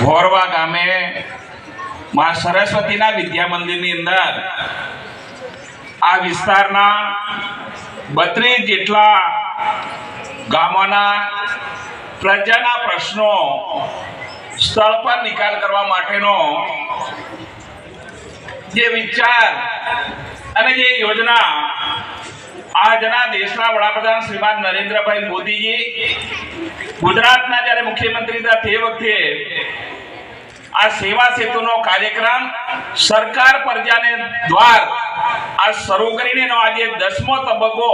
ભોરવા ગામે માં સરસ્વતીના વિદ્યા મંદિરની અંદર આ વિસ્તારના બત્રીસ જેટલા ગામોના પ્રજાના પ્રશ્નો સ્થળ પર નિકાલ કરવા માટેનો જે વિચાર અને જે યોજના આજના દેશના વડાપ્રધાન શ્રીમાન નરેન્દ્રભાઈ મોદીજી, ગુજરાતના જ્યારે મુખ્યમંત્રી હતા તે વખતે આ સેવા સેતુનો કાર્યક્રમ સરકાર પ્રજાને દ્વાર આ શરૂ કરીને આજે દસમો તબક્કો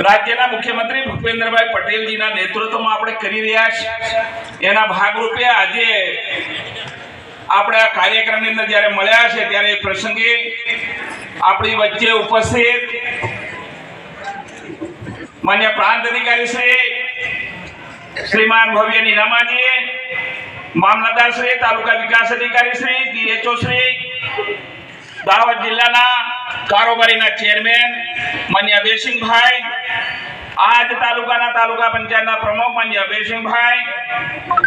રાજ્યના મુખ્યમંત્રી ભૂપેન્દ્રભાઈ પટેલજીના નેતૃત્વમાં આપણે કરી રહ્યા છીએ એના ભાગરૂપે આજે આપણે આ કાર્યક્રમની અંદર જ્યારે મળ્યા છે ત્યારે એ પ્રસંગે આપણી વચ્ચે ઉપસ્થિત માન્ય પ્રાંત અધિકારી શ્રી શ્રીમાન ભવ્ય નીનામાજી મામલતદાર શ્રી, તાલુકા વિકાસ અધિકારી શ્રી, ડીએચઓ શ્રી, દાહોદ જિલ્લાના કારોબારીના ચેરમેન માન્ય બેસિંગભાઈ આજ તાલુકાના તાલુકા પંચાયતના પ્રમુખ માન્ય અભયસિંહભાઈ,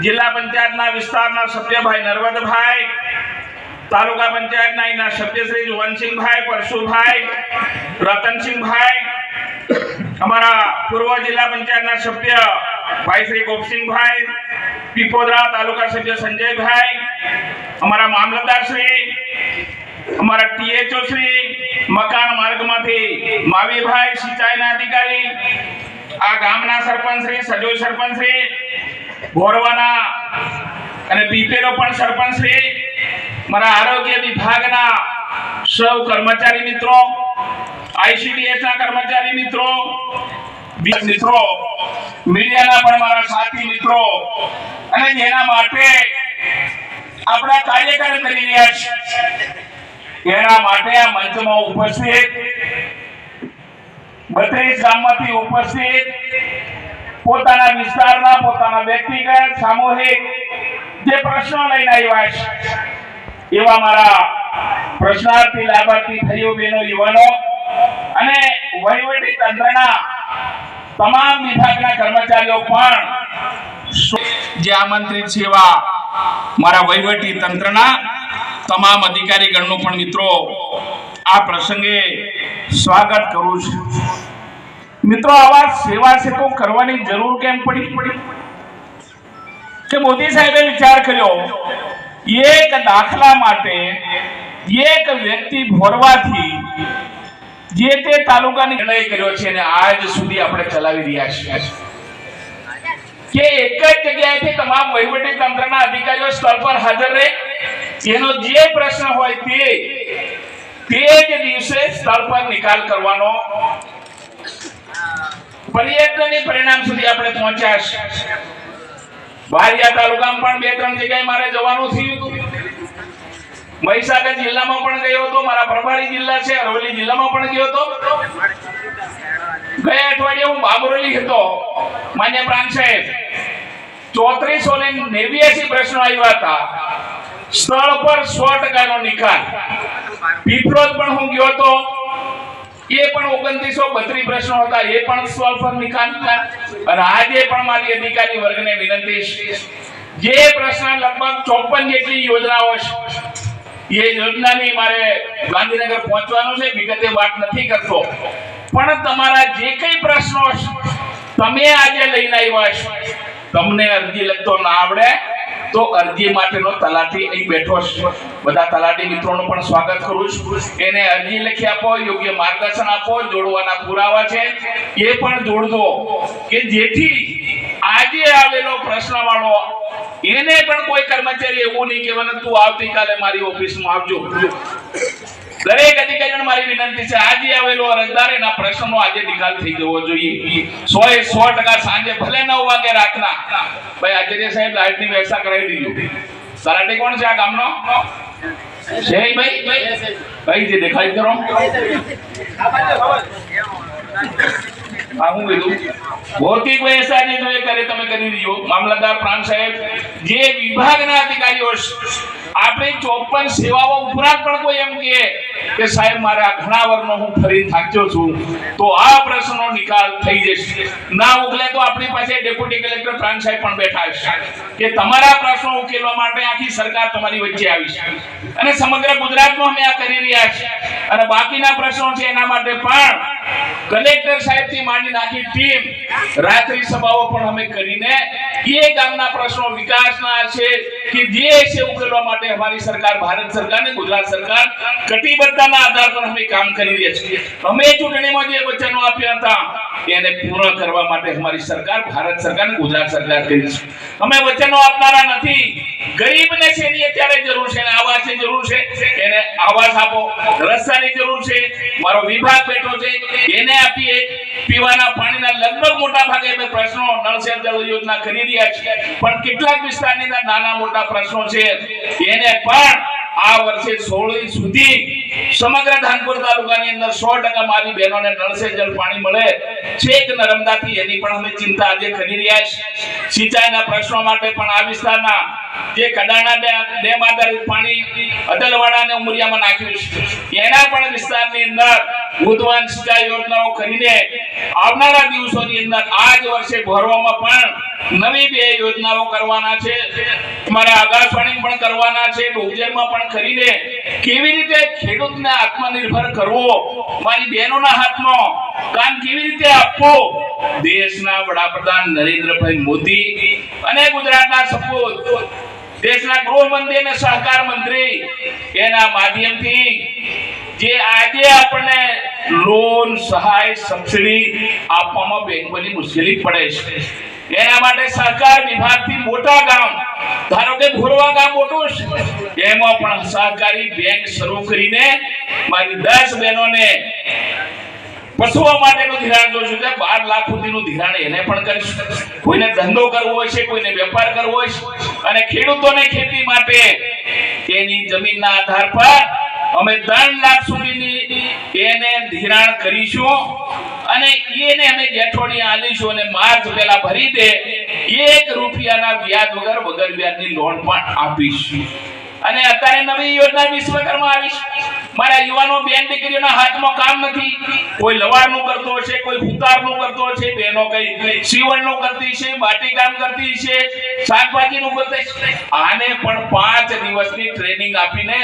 જિલ્લા પંચાયતના વિસ્તારના સભ્યભાઈ નર્વદભાઈ, તાલુકા પંચાયતના એના સભ્ય શ્રી પરશુભાઈ રતનસિંહભાઈ અમારા પૂર્વ જિલ્લા પંચાયતના સભ્ય ભાઈ શ્રી ગોપસિંહભાઈ, પીપોદરા તાલુકા સભ્ય સંજયભાઈ, અમારા મામલતદાર શ્રી, અમારા ટીએચઓ શ્રી, મકાન માર્ગમાંથી માવીભાઈ સિંચાઈના અધિકારી, આ ગામના સરપંચ શ્રી, સજોઈ સરપંચ શ્રી, ગોરવાના અને પીપેરો પણ સરપંચ શ્રી, મારા આરોગ્ય વિભાગના સૌ કર્મચારી મિત્રો આઈસીડીએસ ના કર્મચારી મિત્રો મિત્રો, મીડિયાના પણ મારા સાથી મિત્રો, અને જેના માટે આપણા કાર્યકર કરી રહ્યા છે. એના માટે આ મંચમાં ઉપસ્થિત બત્રીસ ગામમાંથી ઉપસ્થિત પોતાના વિસ્તારના, પોતાના વ્યક્તિગત, સામૂહિક જે પ્રશ્નો લઈને આવ્યા છે, એવા મારા પ્રશ્નાર્થી લાભાર્થી, ભાઈઓ બેનો યુવાનો અને વહીવટી તંત્રના તમામ વિભાગના કર્મચારીઓ પણ જે આમંત્રિત છે એવા મારા વહીવટી તંત્રના તમામ અધિકારીગણનું પણ મિત્રો, આ પ્રસંગે સ્વાગત કરું છું. મિત્રો, આવા સેવા સેતુ કરવાની જરૂર કેમ પડી પડી? કે મોદી સાહેબે વિચાર કર્યો, એક દાખલા માટે એક વ્યક્તિ ભોરવાથી જે તે તાલુકાની નિર્ણય કર્યો છે અને આજ સુધી આપણે ચલાવી રહ્યા છીએ. કે એક જ જગ્યાએથી તમામ વહીવટી તંત્રના અધિકારીઓ સ્થળ પર હાજર રહે. એનો જે પ્રશ્ન હોય તે તે જ દિવસે સ્થળ પર નિકાલ કરવાનો પર્યટનની પરિણામ સુધી આપણે પહોંચ્યા છે બારિયા તાલુકામાં પણ બે, ત્રણ જગ્યાએ મારે જવાનું થયું. હતું મહીસાગર જિલ્લામાં પણ ગયો હતો, મારા પ્રભારી જિલ્લા છે, અરવલ્લી જિલ્લામાં પણ ગયો હતો. ગયા અઠવાડિયે હું બાબરોલી હતો. માન્ય પ્રાંત સાહેબ, ચોત્રીસો ને નેવ્યાસી પ્રશ્નો આવ્યા હતા. સ્થળ પર સો ટકાનો નિકાલ. પીપરોજ પણ હું ગયો હતો. એ પણ ઓગણત્રીસો બત્રીસ પ્રશ્નો હતા. એ પણ સ્થળ પર નિકાલ. અને આજે પણ મારી અધિકારી વર્ગને વિનંતી છે. જે પ્રશ્ન લગભગ ચોપન જેટલી યોજનાઓ છે એ યોજનાની મારે ગાંધીનગર પહોંચવાનું છે વિગતે વાત નથી કરતો. પણ તમારા જે કઈ પ્રશ્નો તમે આજે લઈને આવ્યા છો. તમને અરજી લખતો ના આવડે, તો અરજી માટેનો તલાટી અહીં બેઠો છે. બધા તલાટી મિત્રોનું પણ સ્વાગત કરું છું. એને અરજી લખી આપો, યોગ્ય માર્ગદર્શન આપો, જોડવાના પુરાવા છે. એ પણ જોડદો કે જેથી આજે આવેલો પ્રશ્ન વાળો એને પણ કોઈ કર્મચારી એવું નહીં કહેવાનું તું આવતીકાલે મારી ઓફિસમાં આવજો. દરેક અધિકારીઓને મારી વિનંતી છે, આજે આવેલો અરજદાર, એના પ્રશ્નો આજે નિકાલ થઈ જવો જોઈએ. સો એ સો ટકા સાંજે ભલે નવ વાગે રાતના. ભાઈ, આચાર્ય સાહેબ, લાઇટની વ્યવસ્થા કરાવી દીધી તલાટી કોણ છે આ ગામનો? છે ભાઈ? ભાઈ, જે દેખાય કરો. હા, હું કીધું. ભૌતિક વ્યવસ્થા જે જોઈએ કરે તમે કરી દીધો મામલતદાર પ્રાણ સાહેબ જે વિભાગના અધિકારીઓ આપણે ચોપન સેવાઓ ઉપરાંત પણ કોઈ એમ કે કે સાહેબ, મારા ઘણા વર્ગનો હું ફરી થાક્યો છું. તો આ પ્રશ્નનો નિકાલ થઈ જશે. ના ઉકલે તો આપણી પાસે ડેપ્યુટી કલેક્ટર પ્રાણ સાહેબ પણ બેઠા છે કે તમારા પ્રશ્નો ઉકેલવા માટે આખી સરકાર તમારી વચ્ચે આવી છે. અને સમગ્ર ગુજરાતમાં અમે આ કરી રહ્યા છીએ. અને બાકીના પ્રશ્નો છે એના માટે પણ કલેક્ટર સાહેબથી માંડીને આખી ટીમ રાત્રિ સભાઓ પણ અમે કરીને એ ગામના પ્રશ્નો વિકાસના છે કે જે છે ઉકેલવા માટે અમારી સરકાર, ભારત સરકાર ને ગુજરાત સરકાર કટિબદ્ધતાના આધાર પર અમે કામ કરી રહ્યા છીએ. અમે ચૂંટણીમાં જે વચનો આપ્યા હતા, એને પૂર્ણ કરવા માટે અમારી સરકાર, ભારત સરકાર ગુજરાત સરકાર કરી છે. અમે વચનો આપનારા નથી. ગરીબને શેની અત્યારે જરૂર છે આવાસની જરૂર છે. એને આવાસ આપો, રસ્તાની જરૂર છે. મારો વિભાગ બેઠો છે. એને આપીએ. પીવાના પાણીના લગભગ મોટા ભાગે અમે પ્રશ્નો નળ સે યોજના કરી રહ્યા છીએ. પણ કેટલાક વિસ્તારની નાના મોટા પ્રશ્નો છે. એને પણ આ વર્ષે સોળી સુધી સમગ્ર ધાનપુર તાલુકાની અંદર સો ટકા મારી બહેનોને નળસે જળ પાણી મળે. છેક નર્મદાથી એની પણ અમે ચિંતા આજે કરી રહ્યા છીએ સિંચાઈના પ્રશ્નો માટે પણ આ વિસ્તારના જે કડાણા ડેમ આધારિત પાણી અદલવાડા અને ઉમરિયામાં નાખ્યું છે. એના પણ વિસ્તારની અંદર ઉદ્વાન સિંચાઈ યોજનાઓ કરીને આવનારા દિવસોની અંદર આ જ વર્ષે ભરવામાં પણ નવી બે યોજનાઓ કરવાના છે. અમારા આકાશવાણી પણ કરવાના છે ડોજરમાં પણ કરીને કેવી રીતે ખેડૂતને આત્મનિર્ભર કરવો? મારી બહેનોના હાથમાં કામ કેવી રીતે આપવો? દેશના વડાપ્રધાન નરેન્દ્રભાઈ મોદી અને ગુજરાતના સપૂત દેશના ગૃહમંત્રી અને સહકાર મંત્રી, એના માધ્યમથી જે આજે આપણને લોન સહાય સબસિડી આપવામાં બેંકોની મુશ્કેલી પડે છે. એના માટે સહકાર વિભાગથી મોટા ગામ, ધારો કે ભોરવા ગામ મોટું છે, એમાં પણ સહકારી બેંક શરૂ કરીને મારી દસ બહેનોને પશુઓ માટેનું ધિરાણ જોઈશું છે બાર લાખ સુધીનું ધિરાણ એને પણ કરીશું. કોઈને ધંધો કરવો હોય છે, કોઈને વેપાર કરવો હોય છે, અને ખેડૂતોને ખેતી માટે તેની જમીનના આધાર પર અમે ત્રણ લાખ સુધીની એને ધિરાણ કરીશું. અને એને અમે જેઠોડી આલીશું અને માર્ચ પહેલા ભરી દે, એક રૂપિયાના વ્યાજ વગર વગર વ્યાજની લોન પણ આપીશું અને અત્યારે નવી યોજના વિશ્વકર્મા આવી. મારા યુવાનો બેન દીકરીઓના હાથમાં કામ નથી. કોઈ લવારનું કરતો હશે, કોઈ ભૂતારનું કરતો હશે, બહેનો કઈ સીવણનું કરતી છે માટી કામ કરતી છે શાકભાજીનું કરતી છે આને પણ પાંચ દિવસની ટ્રેનિંગ આપીને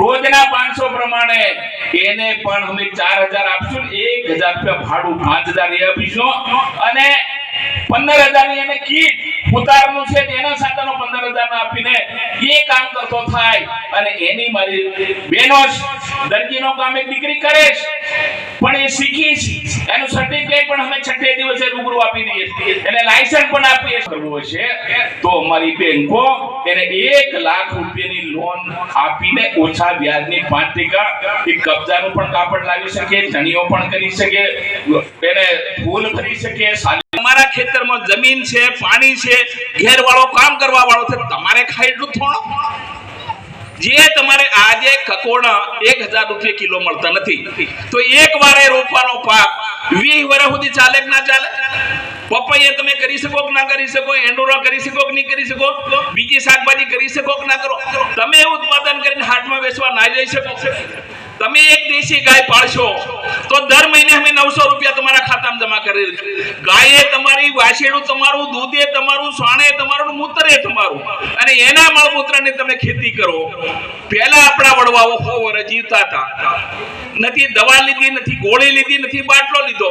રોજના પાંચસો પ્રમાણે એને પણ અમે ચાર હજાર આપીશું એક હજાર રૂપિયા ભાડું પાંચ હજાર એ આપીશું. અને પંદર હજારની એને કીટ ઉતારનું છે તેના સાથેનો પંદર હજાર આપીને એ કામ કરતો થાય. અને એની મારી બેનો દરજીનો કામ એક દીકરી કરે પણ એ શીખી એનું સર્ટિફિકેટ પણ અમે છઠ્ઠે દિવસે રૂબરૂ આપી દઈએ. એને લાયસન્સ પણ આપીએ. કરવું હશે તો અમારી બેંકો એને એક લાખ રૂપિયાની લોન આપીને ઓછા વ્યાજની પાંચ ટકા. એ કબજાનું પણ કાપડ લાવી શકે, ધણીઓ પણ કરી શકે, એને ફૂલ ભરી શકે તમારા ખેતરમાં જમીન છે, પાણી છે ઘેર વાળો કામ કરવા વાળો છે, તમારે ખાઈ એટલું થોડો. જે તમારે આજે કકોડા એક હજાર રૂપિયા કિલો મળતા નથી, તો એક વારે રોપવાનો પાક વીસ વર્ષ સુધી ચાલે કે ના ચાલે? પપૈયા તમે કરી શકો કે ના કરી શકો? એન્ડોરા કરી શકો કે નહીં કરી શકો? બીજી શાકભાજી કરી શકો કે ના કરો? તમે ઉત્પાદન કરીને હાટમાં વેચવા ના જઈ શકો? તમે એક દેશી ગાય પાળશો, તો દર મહિને અમે નવસો રૂપિયા તમારા ખાતામાં જમા કરી ગાયે તમારી વાછેડું તમારું, દૂધે તમારું, સાણે તમારું મૂત્ર તમારું. અને એના મળમૂત્રની તમે ખેતી કરો. પહેલા આપણા વડવાઓ સો વર્ષ જીવતા હતા. નથી દવા લીધી, નથી ગોળી લીધી, નથી બાટલો લીધો.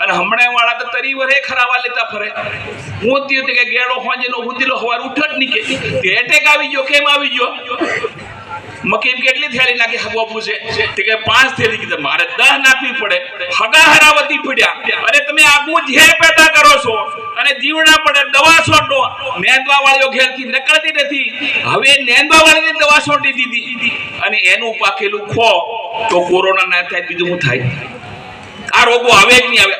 અને હમણાં વાળા તો તરી વરે ખરાવા લેતા ફરે. હું થયું કે ગેડો હોંજેનો હુદીલો હવાર ઉઠ જ નીકળે એટેક આવી ગયો, કેમ આવી ગયો? મકી કેટલી થેલી નાખી હગવા પૂછે તે કે પાંચ થેલી કીધે, મારે દસ નાખવી પડે. હગા હરાવતી પડ્યા અરે તમે આગવું ઝેર પેદા કરો છો. અને જીવડા પડે, દવા છોટો નેંદવા વાળીઓ ઘેરથી નીકળતી નથી. હવે નેંદવા વાળીની દવા છોટી દીધી. અને એનું પાકેલું ખો, તો કોરોના ના થાય, બીજું થાય? આ રોગો આવે કે નહીં આવે?